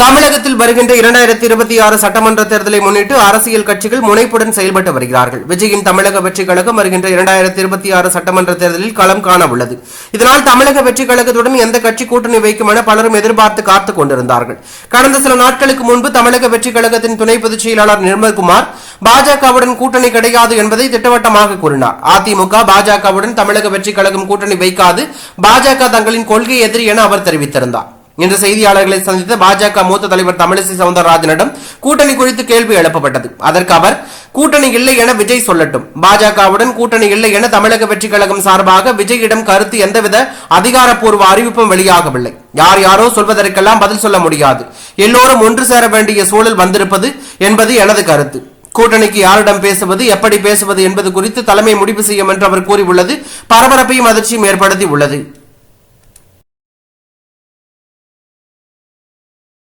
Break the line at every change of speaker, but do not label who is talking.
தமிழகத்தில் வருகின்ற இரண்டாயிரத்தி இருபத்தி ஆறு சட்டமன்ற தேர்தலை முன்னிட்டு அரசியல் கட்சிகள் முனைப்புடன் செயல்பட்டு வருகிறார்கள். விஜயின் தமிழக வெற்றிக் கழகம் வருகின்ற இரண்டாயிரத்தி இருபத்தி ஆறு சட்டமன்ற தேர்தலில் களம் காண உள்ளது இதனால் தமிழக வெற்றிக் கழகத்துடன் எந்த கட்சி கூட்டணி வைக்கும் என பலரும் எதிர்பார்த்து காத்துக் கொண்டிருந்தார்கள். கடந்த சில நாட்களுக்கு முன்பு தமிழக வெற்றிக் கழகத்தின் துணை பொதுச் செயலாளர் நிர்மல்குமார் பாஜகவுடன் கூட்டணி கிடையாது என்பதை திட்டவட்டமாக கூறினார். அதிமுக பாஜகவுடன் தமிழக வெற்றிக் கழகம் கூட்டணி வைக்காது பாஜக தங்களின் கொள்கை எதிரி என அவர் தெரிவித்திருந்தார். இன்று செய்தியாளர்களை சந்தித்த பாஜக மூத்த தலைவர் தமிழிசை சவுந்தரராஜனிடம் கூட்டணி குறித்து கேள்வி எழுப்பப்பட்டது. அதற்கு அவர் கூட்டணி இல்லை என விஜய் சொல்லட்டும். பாஜகவுடன் கூட்டணி இல்லை என தமிழக வெற்றிக் கழகம் சார்பாக விஜயிடம் கருத்து எந்தவித அதிகாரப்பூர்வ அறிவிப்பும் வெளியாகவில்லை. யார் யாரோ சொல்வதற்கெல்லாம் பதில் சொல்ல முடியாது. எல்லோரும் ஒன்று சேர வேண்டிய சூழல் வந்திருப்பது என்பது எனது கருத்து. கூட்டணிக்கு யாரிடம் பேசுவது எப்படி பேசுவது என்பது குறித்து தலைமை முடிவு செய்யும் என்று அவர் கூறியுள்ளது. பரபரப்பையும் அதிர்ச்சியும் ஏற்படுத்தி உள்ளது